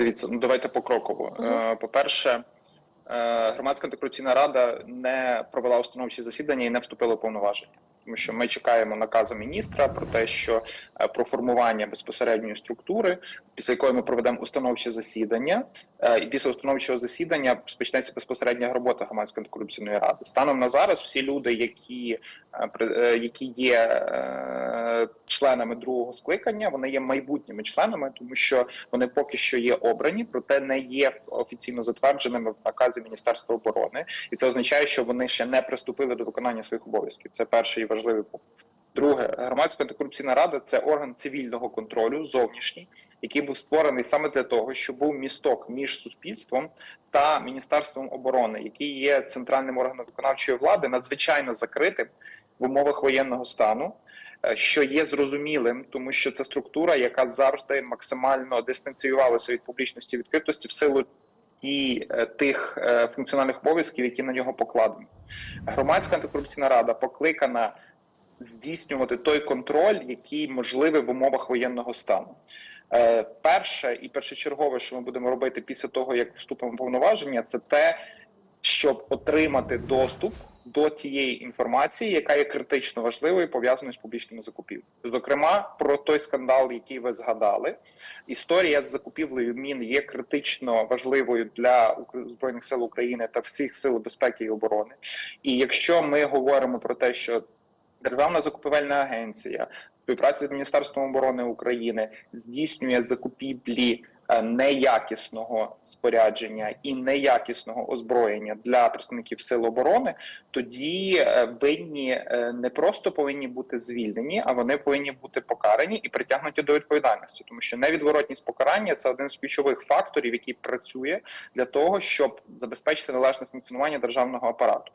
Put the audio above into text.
Дивіться, ну давайте покроково. Мгм. Е, По-перше, е, громадська антикорупційна рада не провела установчі засідання і не вступила в повноваження. Тому що ми чекаємо наказу міністра про те, що е, про формування безпосередньої структури, після якої ми проведемо установче засідання, е, і після установчого засідання розпочнеться безпосередня робота громадської антикорупційної ради. Станом на зараз всі люди, які, які є членами другого скликання, вони є майбутніми членами, тому що вони поки що є обрані, проте не є офіційно затвердженими в наказі Міністерства оборони, і це означає, що вони ще не приступили до виконання своїх обов'язків. Це перший і важливий пункт. Друге, громадська антикорупційна рада це орган цивільного контролю, зовнішній, який був створений саме для того, щоб був місток між суспільством та міністерством оборони, який є центральним органом виконавчої влади, надзвичайно закритим в умовах воєнного стану. е, Що є зрозумілим, тому що це структура, яка завжди максимально дистанціювалася від публічності і відкритості в силу ті, е, тих е, функціональних обов'язків, які на нього покладені. Громадська антикорупційна рада покликана здійснювати той контроль, який можливий в умовах воєнного стану. Перше і першочергове, що ми будемо робити після того, як вступимо в повноваження, це те, щоб отримати доступ до тієї інформації, яка є критично важливою пов'язаною з публічними закупівлями. Зокрема, про той скандал, який ви згадали, історія з закупівлею мін є критично важливою для збройних сил України та всіх сил безпеки і оборони. І якщо ми говоримо про те, що Державна закупівельна агенція співпраці з Міністерством оборони України здійснює закупівлі неякісного спорядження і неякісного озброєння для представників сил оборони, тоді е, винні е, не просто повинні бути звільнені, а вони повинні бути покарані і притягнуті до відповідальності, тому що невідворотність покарання це один з ключових факторів, який працює для того, щоб забезпечити належне функціонування державного апарату.